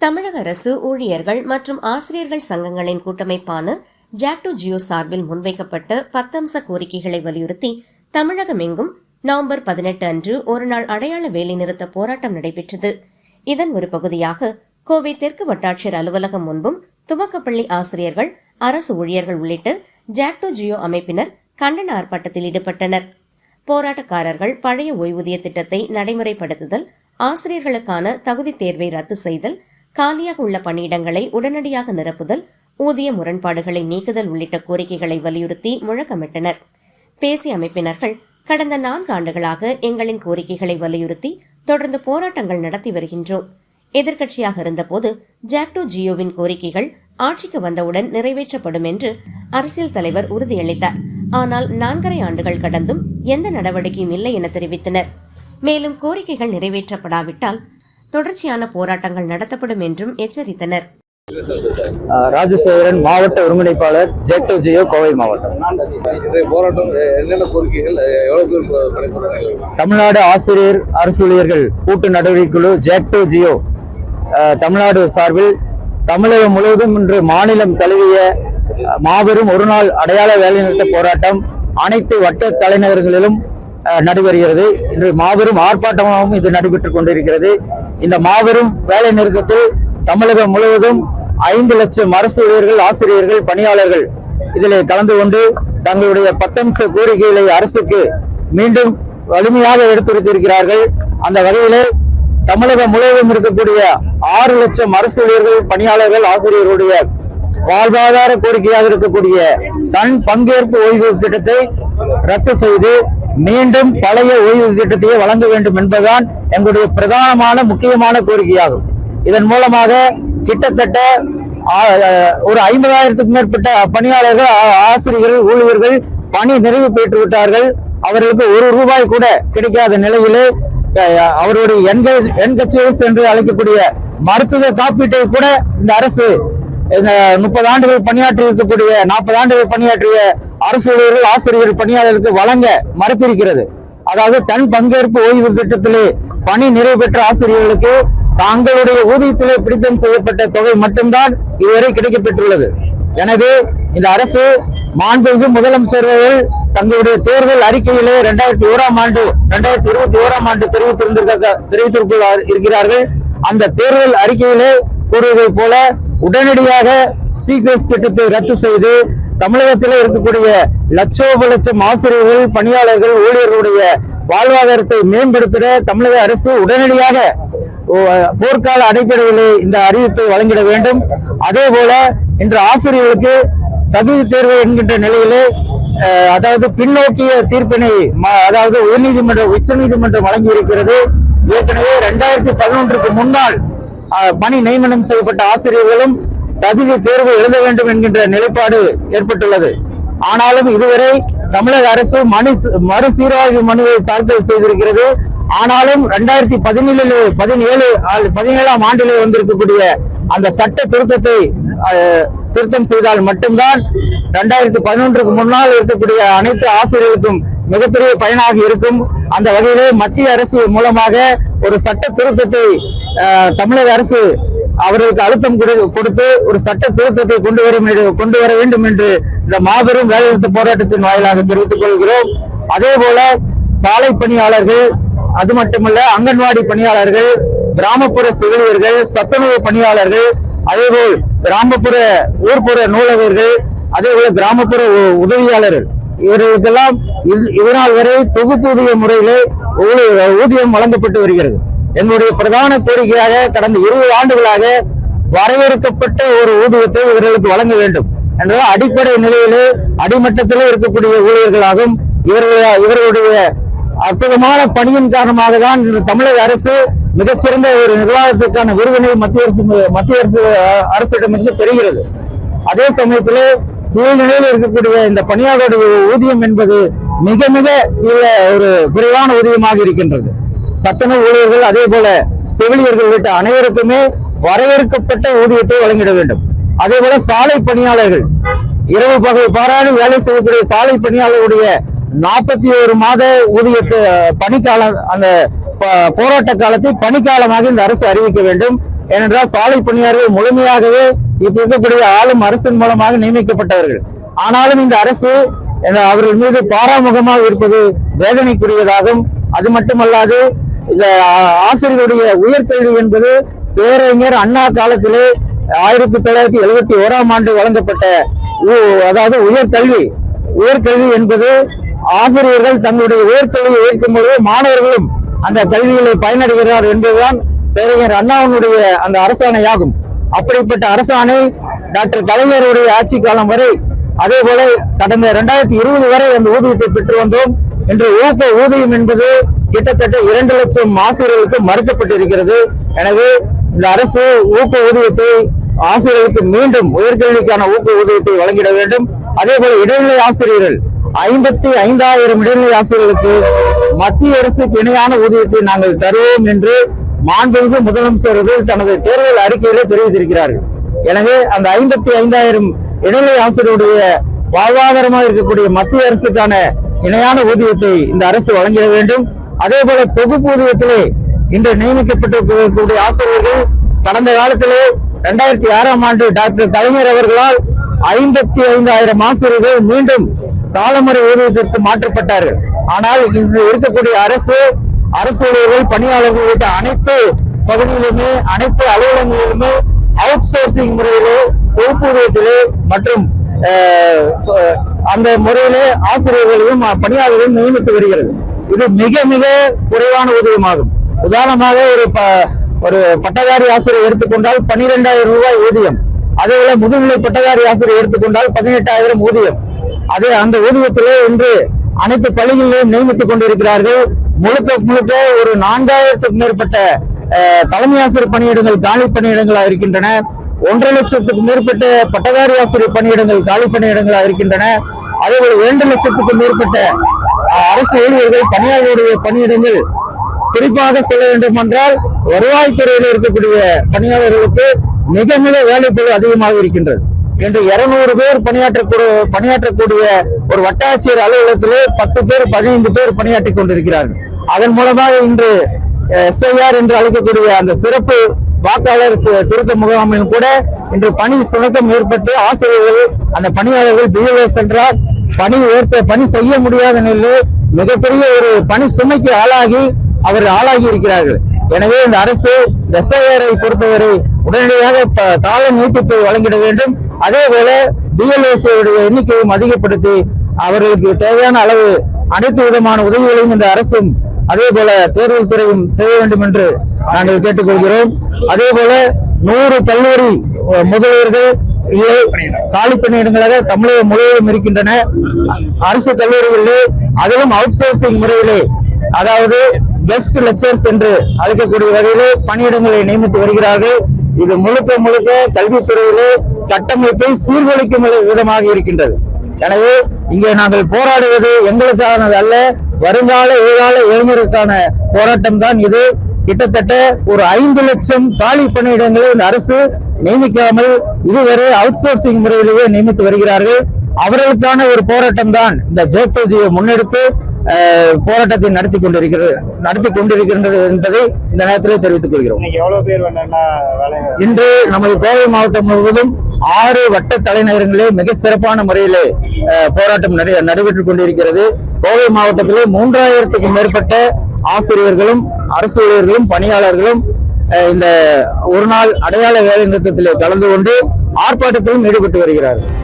தமிழக அரசு ஊழியர்கள் மற்றும் ஆசிரியர்கள் சங்கங்களின் கூட்டமைப்பான ஜாக்டோ ஜியோ சார்பில் முன்வைக்கப்பட்ட பத்தம்ச கோரிக்கைகளை வலியுறுத்தி தமிழகமெங்கும் நவம்பர் பதினெட்டு அன்று ஒருநாள் அடையாள வேலைநிறுத்த போராட்டம் நடைபெற்றது. இதன் ஒரு பகுதியாக கோவை தெற்கு வட்டாட்சியர் அலுவலகம் முன்பும் துவக்கப்பள்ளி ஆசிரியர்கள் அரசு ஊழியர்கள் உள்ளிட்ட ஜாக்டோ ஜியோ அமைப்பினர் கண்டன ஆர்ப்பாட்டத்தில் ஈடுபட்டனர். போராட்டக்காரர்கள் பழைய ஓய்வூதிய திட்டத்தை நடைமுறைப்படுத்துதல் ஆசிரியர்களுக்கான தகுதி தேர்வை ரத்து செய்தல் காலியாக உள்ள பணியிடங்களை உடனடியாக நிரப்புதல் ஊதிய முரண்பாடுகளை நீக்குதல் உள்ளிட்ட கோரிக்கைகளை வலியுறுத்தி முழக்கமிட்டனர். பேசிய அமைப்பினர்கள் கடந்த நான்கு ஆண்டுகளாக எங்களின் கோரிக்கைகளை வலியுறுத்தி தொடர்ந்து போராட்டங்கள் நடத்தி வருகின்றோம். எதிர்க்கட்சியாக இருந்தபோது ஜாக்டோ ஜியோவின் கோரிக்கைகள் ஆட்சிக்கு வந்தவுடன் நிறைவேற்றப்படும் என்று அரசியல் தலைவர் உறுதியளித்தார். ஆனால் நான்கரை ஆண்டுகள் கடந்தும் எந்த நடவடிக்கையும் இல்லை என தெரிவித்தனர். மேலும் கோரிக்கைகள் நிறைவேற்றப்படாவிட்டால் தொடர்ச்சியான போராட்டங்கள் நடத்தப்படும் என்றும் எச்சரித்தனர். ராஜசேகரன் மாவட்ட ஒருங்கிணைப்பாளர் ஜேக்டோ ஜியோ கோவை மாவட்டம். தமிழ்நாடு ஆசிரியர் அரசு ஊழியர்கள் கூட்டு நடவடிக்கை குழு ஜேக்டோ ஜியோ தமிழ்நாடு சார்பில் தமிழகம் முழுவதும் இன்று மாநிலம் தழுவிய மாபெரும் ஒருநாள் அடையாள வேலைநிறுத்த போராட்டம் அனைத்து வட்ட தலைநகரங்களிலும் ஆஹ், நடைபெறுகிறது. இன்று மாபெரும் ஆர்ப்பாட்டமாகவும் இது நடைபெற்றுக் கொண்டிருக்கிறது. இந்த மாபெரும் வேலை நிறுத்தத்தில் தமிழகம் முழுவதும் ஐந்து லட்சம் அரசு ஊழியர்கள் ஆசிரியர்கள் பணியாளர்கள் இதில் கலந்து கொண்டு தங்களுடைய பத்தம்ச கோரிக்கைகளை அரசுக்கு மீண்டும் வலிமையாக எடுத்துரைத்திருக்கிறார்கள். அந்த வகையிலே தமிழகம் முழுவதும் இருக்கக்கூடிய ஆறு லட்சம் அரசு ஊழியர்கள் பணியாளர்கள் ஆசிரியர்களுடைய வாழ்வாதார கோரிக்கையாக இருக்கக்கூடிய தன் பங்கேற்பு ஓய்வு திட்டத்தை ரத்து செய்து மீண்டும் பழைய ஓய்வூதிய திட்டத்தையே வழங்க வேண்டும் என்பதுதான் எங்களுடைய பிரதானமான முக்கியமான கோரிக்கையாகும். இதன் மூலமாக கிட்டத்தட்ட ஒரு ஐம்பதாயிரத்துக்கும் மேற்பட்ட பணியாளர்கள் ஆசிரியர்கள் ஊழியர்கள் பணி நிறைவு பெற்று விட்டார்கள். அவர்களுக்கு ஒரு ரூபாய் கூட கிடைக்காத நிலையிலே அவருடைய என்கேஜ் என்கச்சேஸ் என்று அழைக்கக்கூடிய மருத்துவ காப்பீட்டை கூட இந்த அரசு இந்த முப்பது ஆண்டுகள் பணியாற்றி இருக்கக்கூடிய நாற்பது ஆண்டுகள் பணியாற்றிய அரசு ஊழியர்கள் ஆசிரியர் பணியாளர்களுக்கு வழங்க மறுத்திருக்கிறது. அதாவது தன் பங்கேற்பு ஓய்வு திட்டத்திலே பணி நிறைவு பெற்ற ஆசிரியர்களுக்கு தங்களுடைய ஊதியத்திலே பிடித்தம் செய்யப்பட்ட தொகை மட்டும்தான் இதுவரை கிடைக்கப்பெற்றுள்ளது. எனவே இந்த அரசு மாண்புமிகு முதலமைச்சர் தங்களுடைய தேர்தல் அறிக்கையிலே இரண்டாயிரத்தி ஓராம் ஆண்டு இரண்டாயிரத்தி இருபத்தி ஓராம் ஆண்டு தெரிவித்திருந்திருக்க தெரிவித்திருக்கிறார் இருக்கிறார்கள். அந்த தேர்தல் அறிக்கையிலே கூறுவதை போல உடனடியாக சிபிஎஸ் திட்டத்தை ரத்து செய்து தமிழகத்தில் இருக்கக்கூடிய லட்சோப லட்சம் ஆசிரியர்கள் பணியாளர்கள் ஊழியர்களுடைய வாழ்வாதாரத்தை மேம்படுத்திட தமிழக அரசு உடனடியாக போர்க்கால அடிப்படையிலே இந்த அறிவிப்பை வழங்கிட வேண்டும். அதே போல இன்று ஆசிரியர்களுக்கு தகுதி தேர்வு என்கின்ற நிலையிலே அதாவது பின்னோக்கிய தீர்ப்பினை அதாவது உயர்நீதிமன்றம் உச்சநீதிமன்றம் வழங்கி இருக்கிறது ஏற்கனவே இரண்டாயிரத்தி பதினொன்றுக்கு முன்னால் பணி நியமனம் செய்யப்பட்ட ஆசிரியர்களும் தகுதி தேர்வு எழுத வேண்டும் என்கின்ற நிலைப்பாடு ஏற்பட்டுள்ளது. ஆனாலும் இதுவரை தமிழக அரசு மனு மறுசீராய்வு மனுவை தாக்கல் செய்திருக்கிறது. ஆனாலும் ரெண்டாயிரத்தி பதினேழு பதினேழு பதினேழாம் ஆண்டிலே வந்திருக்கக்கூடிய அந்த சட்ட திருத்தத்தை திருத்தம் செய்தால் மட்டும்தான் ரெண்டாயிரத்தி பதினொன்றுக்கு முன்னால் இருக்கக்கூடிய அனைத்து ஆசிரியர்களுக்கும் மிகப்பெரிய பயனாக இருக்கும். அந்த வகையிலே மத்திய அரசு மூலமாக ஒரு சட்ட திருத்தத்தை தமிழக அரசு அவர்களுக்கு அழுத்தம் கொடுத்து ஒரு சட்ட திருத்தத்தை கொண்டு வரும் கொண்டு வர வேண்டும் என்று இந்த மாபெரும் வேலைநிறுத்த போராட்டத்தின் வாயிலாக தெரிவித்துக் கொள்கிறோம். அதே போல சாலை பணியாளர்கள் அது மட்டுமல்ல அங்கன்வாடி பணியாளர்கள் கிராமப்புற செவிலியர்கள் சத்துணவு பணியாளர்கள் அதேபோல் கிராமப்புற ஊர்ப்புற நூலகர்கள் அதே போல கிராமப்புற உ- உதவியாளர்கள். இவர்களுக்கெல்லாம் இதனால் வரை தொகுப்பூதிய முறையிலே ஊதியம் வழங்கப்பட்டு வருகிறது. என்னுடைய பிரதான கோரிக்கையாக கடந்த இருபது ஆண்டுகளாக வரையறுக்கப்பட்ட ஒரு ஊதியத்தை இவர்களுக்கு வழங்க வேண்டும் என்றால் அடிப்படை நிலையிலே அடிமட்டத்திலே இருக்கக்கூடிய ஊழியர்களாகும் இவர்கள் இவர்களுடைய அற்புதமான பணியின் காரணமாக தான் இந்த தமிழக அரசு மிகச்சிறந்த ஒரு நிர்வாகத்திற்கான விருதினை மத்திய அரசு மத்திய அரசு அரசிடமிருந்து பெறுகிறது. அதே சமயத்தில் கீழ்நிலையில் இருக்கக்கூடிய இந்த பணியாளருடைய ஊதியம் என்பது மிக மிக ஒரு குறைவான ஊதியமாக இருக்கின்றது. சத்துணவு ஊழியர்கள் அதே போல செவிலியர்கள் உள்ளிட்ட அனைவருக்குமே வரவேற்கப்பட்ட ஊதியத்தை வழங்கிட வேண்டும். அதே போல சாலை பணியாளர்கள் இரவு பகல் பாராது வேலை செய்யக்கூடிய சாலை பணியாளர்களுடைய நாற்பத்தி ஒரு மாத ஊதியத்தை பணிக்காலம் அந்த போராட்ட காலத்தை பணிக்காலமாக இந்த அரசு அறிவிக்க வேண்டும். ஏனென்றால் சாலை பணியாளர்கள் முழுமையாகவே இப்ப இருக்கக்கூடிய ஆளும் அரசின் மூலமாக நியமிக்கப்பட்டவர்கள். ஆனாலும் இந்த அரசு அவர்கள் மீது பாராமுகமாக இருப்பது வேதனைக்குரியதாகும். அது மட்டுமல்லாது இந்த ஆசிரியருடைய உயர்கல்வி என்பது பேரறிஞர் அண்ணா காலத்திலே ஆயிரத்தி தொள்ளாயிரத்தி எழுபத்தி ஓராம் ஆண்டு வழங்கப்பட்ட உ- அதாவது உயர்கல்வி உயர்கல்வி என்பது ஆசிரியர்கள் தங்களுடைய உயர்கல்வியை உயர்த்தும் பொழுது மாணவர்களும் அந்த கல்விகளை பயனடைகிறார் என்பதுதான் பேரறிஞர் அண்ணாவினுடைய அந்த அரசாணையாகும். அப்படிப்பட்ட அரசாணை டாக்டர் கலைஞருடைய ஆட்சி காலம் வரை அதே போல கடந்த இரண்டாயிரத்தி இருபது வரை அந்த ஊதியத்தை பெற்று வந்தோம். இன்று ஊக்க ஊதியம் என்பது கிட்டத்தட்ட இரண்டு லட்சம் ஆசிரியர்களுக்கு மறுக்கப்பட்டிருக்கிறது. எனவே இந்த அரசு ஊக்க ஊதியத்தை ஆசிரியர்களுக்கு மீண்டும் உயர்கல்விக்கான ஊக்க ஊதியத்தை வழங்கிட வேண்டும். அதே போல இடைநிலை ஆசிரியர்கள் ஐம்பத்தி ஐந்தாயிரம் இடைநிலை ஆசிரியர்களுக்கு மத்திய அரசுக்கு இணையான ஊதியத்தை நாங்கள் தருவோம் என்று மாண்புமிகு முதலமைச்சர் அவர்கள் தனது தேர்தல் அறிக்கையிலே தெரிவித்திருக்கிறார்கள். எனவே அந்த ஐம்பத்தி ஐந்தாயிரம் இடைநிலை ஆசிரியருடைய வாழ்வாதாரமாக இருக்கக்கூடிய மத்திய அரசுக்கான இணையான ஊதியத்தை இந்த அரசு வழங்கிட வேண்டும். அதே போல தொகுப்பு ஊதியத்திலே இன்று நியமிக்கப்பட்டிருக்கக்கூடிய ஆசிரியர்கள் கடந்த காலத்திலே இரண்டாயிரத்தி ஆறாம் ஆண்டு டாக்டர் கலைஞர் அவர்களால் ஐம்பத்தி ஐந்தாயிரம் ஆசிரியர்கள் மீண்டும் காலமுறை ஊதியத்திற்கு மாற்றப்பட்டார்கள். ஆனால் இன்று இருக்கக்கூடிய அரசு அரசு ஊழியர்கள் பணியாளர்கள் உள்ளிட்ட அனைத்து பகுதியிலுமே அனைத்து அலுவலகங்களிலுமே அவுட் சோர்சிங் முறையிலே தொகுப்பூதியத்திலே மற்றும் அஹ், அந்த முறையிலே ஆசிரியர்களையும் பணியாளர்களையும் நியமித்து வருகிறது. இது மிக மிக குறைவான ஊதியமாகும். உதாரணமாக ஒரு ப- ஒரு பட்டதாரி ஆசிரியர் எடுத்துக்கொண்டால் பன்னிரெண்டாயிரம் ரூபாய் ஊதியம். அதே போல முதுநிலை பட்டதாரி ஆசிரியர் எடுத்துக்கொண்டால் பதினெட்டாயிரம் ஊதியம். அதே அந்த ஊதியத்திலே இன்று அனைத்து பள்ளிகளிலும் நியமித்துக் கொண்டிருக்கிறார்கள். முழுக்க முழுக்க ஒரு நான்காயிரத்துக்கு மேற்பட்ட தலைமை ஆசிரியர் பணியிடங்கள் காலி பணியிடங்களாக இருக்கின்றன. ஒன்றரை லட்சத்துக்கு மேற்பட்ட பட்டதாரி ஆசிரியர் பணியிடங்கள் காலி பணியிடங்களாக இருக்கின்றன. அதேபோல் இரண்டு லட்சத்துக்கு மேற்பட்ட அரசு ஊழியர்கள் பணியாளர்களுடைய பணியிடங்கள் குறிப்பாக சொல்ல வேண்டும் என்றால் வருவாய்த்துறையில் இருக்கக்கூடிய பணியாளர்களுக்கு மிக மிக வேலைப்பழு அதிகமாக இருக்கின்றது. இன்று இருநூறு பேர் பணியாற்றக்கூடிய பணியாற்றக்கூடிய ஒரு வட்டாட்சியர் அலுவலகத்திலே பத்து பேர் பதினைந்து பேர் பணியாற்றிக் கொண்டிருக்கிறார்கள். அதன் மூலமாக இன்று எஸ்ஐஆர் என்று அழைக்கக்கூடிய அந்த சிறப்பு வாக்காளர் திருத்த முகாமிலும் கூட இன்று பணி சுணக்கம் ஏற்பட்டு ஆசிரியர்கள் அந்த பணியாளர்கள் பிஎல்ஓ சென்றால் பணி ஏற்ப பணி செய்ய முடியாத நிலையில் மிகப்பெரிய ஒரு பணி சுமைக்கு ஆளாகி அவர் ஆளாகி இருக்கிறார்கள். எனவே இந்த அரசு எஸ்ஐஆரை பொறுத்தவரை உடனடியாக கால நீட்டிப்பை வழங்கிட வேண்டும். அதே போல பிஎல்ஓஸ் எண்ணிக்கையும் அதிகப்படுத்தி அவர்களுக்கு தேவையான அளவு அனைத்து விதமான உதவிகளையும் இந்த அரசும் அதே போல தேர்தல் துறையும் செய்ய வேண்டும் என்று நாங்கள் கேட்டுக்கொள்கிறோம். அதே போல நூறு கல்லூரி முதல்வர்கள் காலி பணியிடங்களாக தமிழகம் முழுவதும் இருக்கின்றன. அரசு கல்லூரிகளிலே அதிலும் அவுட் சோர்சிங் முறையிலே அதாவது கெஸ்ட் லெக்சர்ஸ் என்று அழைக்கக்கூடிய வகையிலே பணியிடங்களை நியமித்து வருகிறார்கள். இது முழுக்க முழுக்க கல்வித்துறையிலே கட்டமைப்பை சீர்குலைக்கும் விதமாக இருக்கின்றது. எனவே இங்கே நாங்கள் போராடுவது எங்களுக்கானது அல்ல வருங்கால எதிர்கால இளைஞருக்கான போராட்டம் தான் இது. கிட்டத்தட்ட ஒரு ஐந்து லட்சம் காலி பணியிடங்களை இந்த அரசு நியமிக்காமல் இதுவரை அவுட் சோர்சிங் முறையிலேயே நியமித்து வருகிறார்கள். அவர்களுக்கான ஒரு போராட்டம் தான் இந்த ஜேபிஜியை முன்னெடுத்து போராட்டத்தை நடத்தி கொண்டிருக்கிறது நடத்தி கொண்டிருக்கின்றது என்பதை இந்த நேரத்தில் தெரிவித்துக் கொள்கிறோம். இன்று நமது கோவை மாவட்டம் முழுவதும் ஆறு வட்ட தலைநகரங்களே மிக சிறப்பான முறையிலே போராட்டம் நட- நடைபெற்றுக் கொண்டிருக்கிறது. கோவை மாவட்டத்திலே மூன்றாயிரத்துக்கும் மேற்பட்ட ஆசிரியர்களும் அரசு ஊழியர்களும் பணியாளர்களும் இந்த ஒரு நாள் அடையாள வேலை நிறுத்தத்திலே கலந்து கொண்டு ஆர்ப்பாட்டத்திலும் ஈடுபட்டு வருகிறார்கள்.